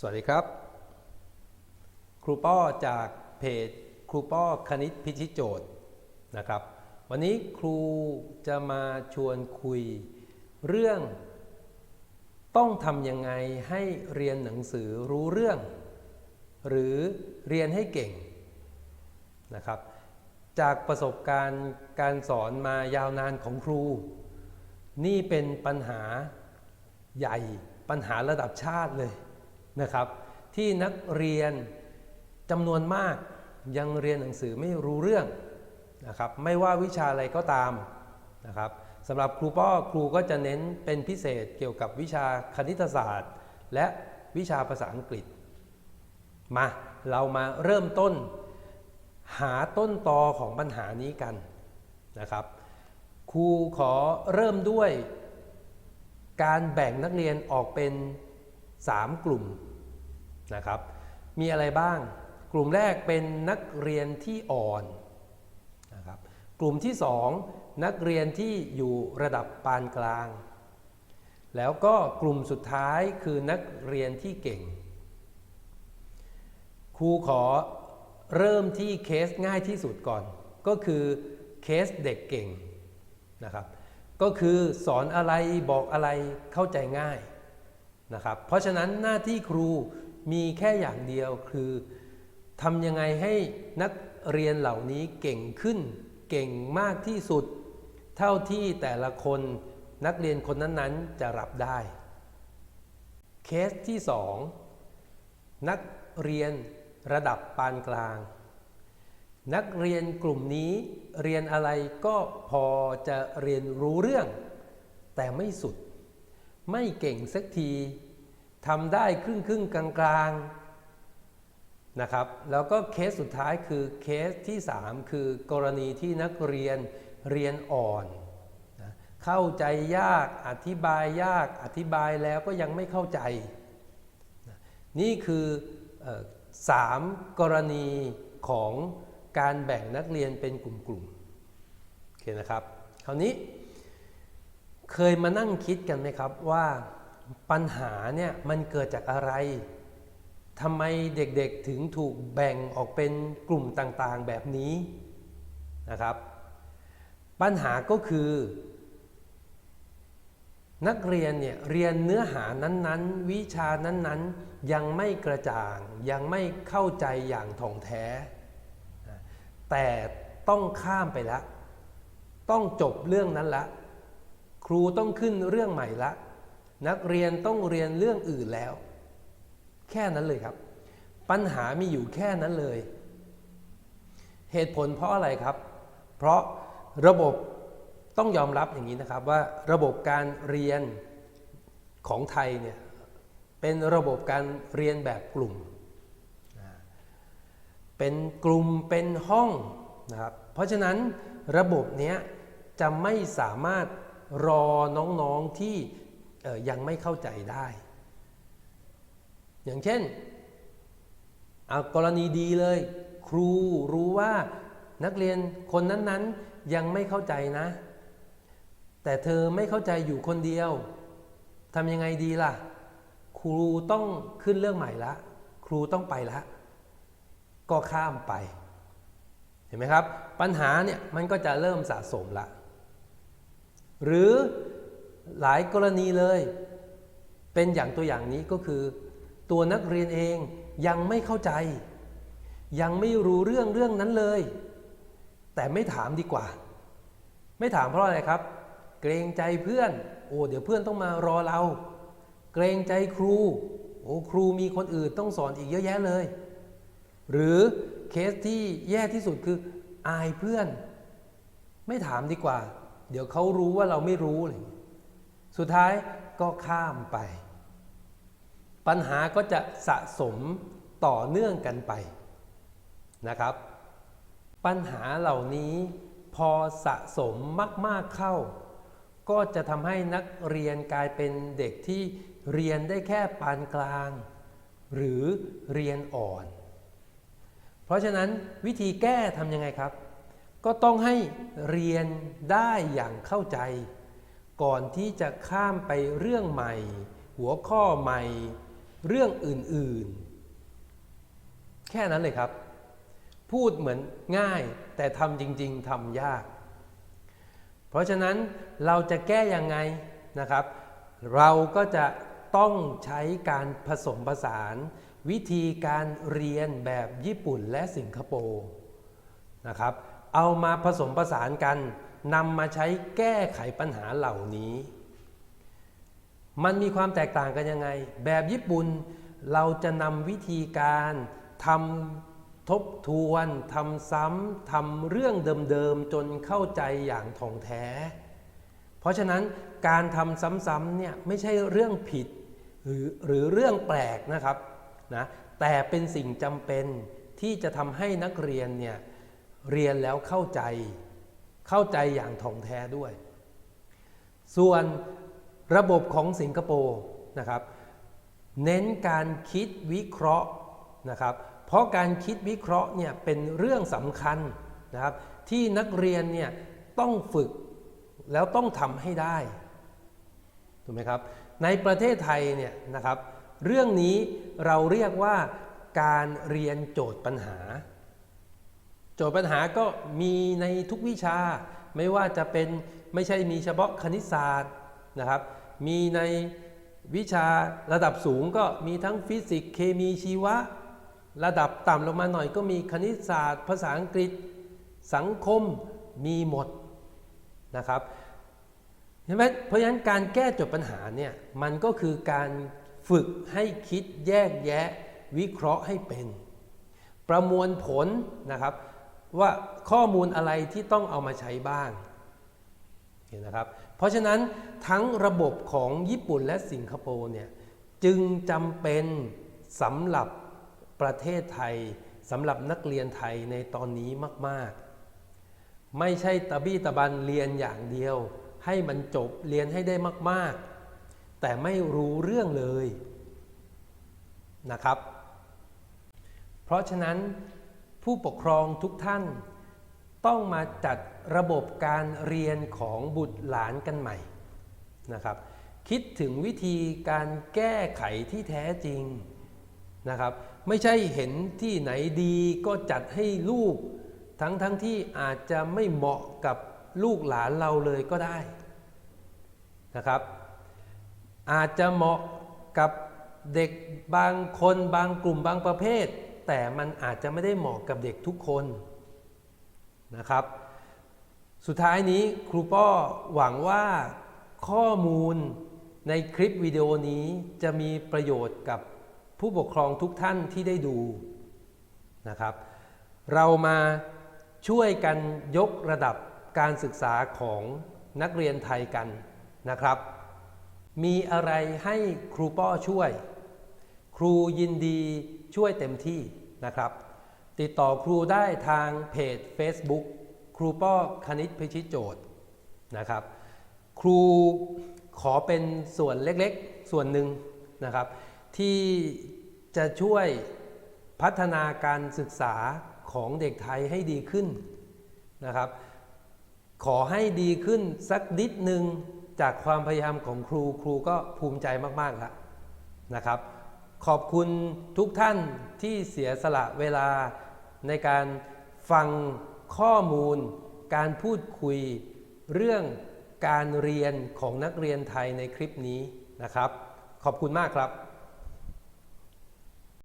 สวัสดีครับ ครูป้อจากเพจครูป้อคณิตพิชิตโจทย์นะครับ วันนี้ครูจะมาชวนคุยเรื่อง ต้องทำยังไงให้เรียนหนังสือรู้เรื่อง หรือเรียนให้เก่งนะครับ จากประสบการณ์การสอนมายาวนานของครู นี่เป็นปัญหาใหญ่ปัญหาระดับชาติเลย นะครับ ที่นักเรียนจำนวนมากยังเรียนหนังสือไม่รู้เรื่องนะครับไม่ว่าวิชาอะไรก็ตามนะครับสำหรับครูป้อครูก็จะเน้นเป็นพิเศษเกี่ยวกับวิชาคณิตศาสตร์ และวิชาภาษาอังกฤษ มาเรามาเริ่มต้นหาต้นตอของปัญหานี้กันนะครับ ครูขอเริ่มด้วยการแบ่งนักเรียนออกเป็น 3 กลุ่มนะครับ มีอะไรบ้าง กลุ่มแรกเป็นนักเรียนที่อ่อนนะครับ กลุ่มที่ 2 นักเรียนที่อยู่ระดับปานกลาง แล้วก็กลุ่มสุดท้ายคือนักเรียนที่เก่ง ครูขอเริ่มที่เคสง่ายที่สุดก่อน ก็คือเคสเด็กเก่งนะครับ ก็คือสอนอะไรบอกอะไรเข้าใจง่าย นะครับเพราะฉะนั้นหน้าที่ครูมีแค่อย่างเดียวคือทำยังไงให้นักเรียนเหล่านี้เก่งขึ้น เก่งมากที่สุด เท่าที่แต่ละคนนักเรียนคนนั้นๆจะรับได้ เคสที่ 2 นักเรียนระดับปานกลาง นักเรียนกลุ่มนี้เรียนอะไรก็พอจะเรียนรู้เรื่อง แต่ไม่สุด ไม่เก่งสักทีทำได้ครึ่งครึ่งกลางกลางนะครับแล้วก็เคสสุดท้ายคือเคสที่ 3 คือกรณีที่นักเรียนเรียนอ่อนนะเข้าใจยากอธิบายยากอธิบายแล้วก็ยังไม่เข้าใจนะนี่คือออสามกรณีของการแบ่งนักเรียนเป็นกลุ่มๆโอเคนะครับคราวนี้ เคยมานั่งคิดกันไหมครับว่าปัญหาเนี่ยมันเกิดจากอะไรทำไมเด็กๆถึงถูกแบ่งออกเป็นกลุ่มต่างๆแบบนี้นะครับ ปัญหาก็คือ นักเรียนเนี่ยเรียนเนื้อหานั้นๆ วิชานั้นๆ ยังไม่กระจ่าง ยังไม่เข้าใจอย่างถ่องแท้ แต่ต้องข้ามไปแล้ว ต้องจบเรื่องนั้นละ ครูต้องขึ้นเรื่องใหม่ละ นักเรียนต้องเรียนเรื่องอื่นแล้ว แค่นั้นเลยครับ ปัญหามีอยู่แค่นั้นเลย เหตุผลเพราะอะไรครับ เพราะระบบต้องยอมรับอย่างนี้นะครับว่าระบบการเรียนของไทยเนี่ยเป็นระบบการเรียนแบบกลุ่ม เป็นกลุ่มเป็นห้องนะครับ เพราะฉะนั้นระบบนี้จะไม่สามารถ รอน้องๆที่ยังไม่เข้าใจได้ อย่างเช่นเอากรณีดีเลย ครูรู้ว่านักเรียนคนนั้นๆยังไม่เข้าใจนะ แต่เธอไม่เข้าใจอยู่คนเดียวทำยังไงดีล่ะ ครูต้องขึ้นเรื่องใหม่ละ ครูต้องไปละ ก็ข้ามไป เห็นไหมครับ ปัญหาเนี่ยมันก็จะเริ่มสะสมละ หรือหลายกรณีเลย เป็นอย่างตัวอย่างนี้ก็คือ ตัวนักเรียนเองยังไม่เข้าใจ ยังไม่รู้เรื่องเรื่องนั้นเลย แต่ไม่ถามดีกว่า ไม่ถามเพราะอะไรครับ เกรงใจเพื่อน โอ้เดี๋ยวเพื่อนต้องมารอเรา เกรงใจครูโอ้ครูมีคนอื่นต้องสอนอีกเยอะแยะเลย หรือเคสที่แย่ที่สุดคืออายเพื่อน ไม่ถามดีกว่า เดี๋ยวเขารู้ว่าเราไม่รู้อะไรสุดท้ายก็ข้ามไป ปัญหาก็จะสะสมต่อเนื่องกันไปนะครับ ปัญหาเหล่านี้พอสะสมมาก ๆเข้า ก็จะทำให้นักเรียนกลายเป็นเด็กที่เรียนได้แค่ปานกลาง หรือเรียนอ่อน เพราะฉะนั้นวิธีแก้ทำยังไงครับ ก็ต้องให้เรียนได้อย่างเข้าใจ ก่อนที่จะข้ามไปเรื่องใหม่ หัวข้อใหม่ เรื่องอื่นๆ แค่นั้นเลยครับ พูดเหมือนง่ายแต่ทำจริง ๆทำยาก เพราะฉะนั้นเราจะแก้ยังไงนะครับ เราก็จะต้องใช้การผสมผสาน วิธีการเรียนแบบญี่ปุ่นและสิงคโปร์นะครับ เอามาผสมผสานกันนำมาใช้แก้ไขปัญหาเหล่านี้ มันมีความแตกต่างกันยังไง แบบญี่ปุ่นเราจะนำวิธีการทำทบทวนทำซ้ำทำเรื่องเดิมๆจนเข้าใจอย่างท่องแท้ เพราะฉะนั้นการทำซ้ำๆเนี่ยไม่ใช่เรื่องผิดหรือหรือเรื่องแปลกนะครับนะแต่เป็นสิ่งจำเป็นที่จะทำให้นักเรียนเนี่ย เรียนแล้วเข้าใจ เข้าใจอย่างท่องแท้ด้วย ส่วนระบบของสิงคโปร์นะครับ เน้นการคิดวิเคราะห์นะครับ เพราะการคิดวิเคราะห์เนี่ยเป็นเรื่องสำคัญนะครับ ที่นักเรียนเนี่ยต้องฝึกแล้วต้องทำให้ได้ถูกไหมครับ ในประเทศไทยเนี่ยนะครับ เรื่องนี้เราเรียกว่าการเรียนโจทย์ปัญหา โจทย์ปัญหาก็มีในทุกวิชา ไม่ว่าจะเป็นไม่ใช่มีเฉพาะคณิตศาสตร์นะครับ มีในวิชาระดับสูงก็มีทั้งฟิสิกส์เคมีชีวะ ระดับต่ำลงมาหน่อยก็มีคณิตศาสตร์ ภาษาอังกฤษสังคมมีหมดนะครับเห็นไหมเพราะฉะนั้นการแก้โจทย์ปัญหาเนี่ยมันก็คือการฝึกให้คิดแยกแยะวิเคราะห์ให้เป็น ประมวลผลนะครับ ว่าข้อมูลอะไรที่ต้องเอามาใช้บ้างเห็นนะครับ เพราะฉะนั้นทั้งระบบของญี่ปุ่นและสิงคโปร์เนี่ยจึงจำเป็นสำหรับประเทศไทยสำหรับนักเรียนไทยในตอนนี้มาก ๆ ไม่ใช่ตะบี้ตะบันเรียนอย่างเดียว ให้มันจบเรียนให้ได้มาก ๆ แต่ไม่รู้เรื่องเลยนะครับ เพราะฉะนั้น ผู้ปกครองทุกท่าน ต้องมาจัดระบบการเรียนของบุตรหลานกันใหม่นะครับคิดถึงวิธีการแก้ไขที่แท้จริงนะครับ ไม่ใช่เห็นที่ไหนดีก็จัดให้ลูก ทั้งทั้งที่อาจจะไม่เหมาะกับลูกหลานเราเลยก็ได้นะครับ อาจจะเหมาะกับเด็กบางคนบางกลุ่มบางประเภท แต่มันอาจจะไม่ได้เหมาะกับเด็กทุกคนนะครับ สุดท้ายนี้ครูป้อหวังว่าข้อมูลในคลิปวิดีโอนี้จะมีประโยชน์กับผู้ปกครองทุกท่านที่ได้ดูนะครับ เรามาช่วยกันยกระดับการศึกษาของนักเรียนไทยกันนะครับ มีอะไรให้ครูป้อช่วย ครูยินดี ช่วยเต็มที่นะครับ ติดต่อครูได้ทางเพจ Facebook ครูป้อคณิตพิชิตโจทย์นะครับ ครูขอเป็นส่วนเล็กๆ ส่วนหนึ่งนะครับ ที่จะช่วยพัฒนาการศึกษาของเด็กไทยให้ดีขึ้นนะครับ ขอให้ดีขึ้นสักนิดหนึ่งจากความพยายามของครูครูก็ภูมิใจมากๆแล้วนะครับ ขอบคุณทุกท่านที่เสียสละเวลาในการฟังข้อมูล การพูดคุย เรื่องการเรียนของนักเรียนไทยในคลิปนี้นะครับ ขอบคุณมากครับ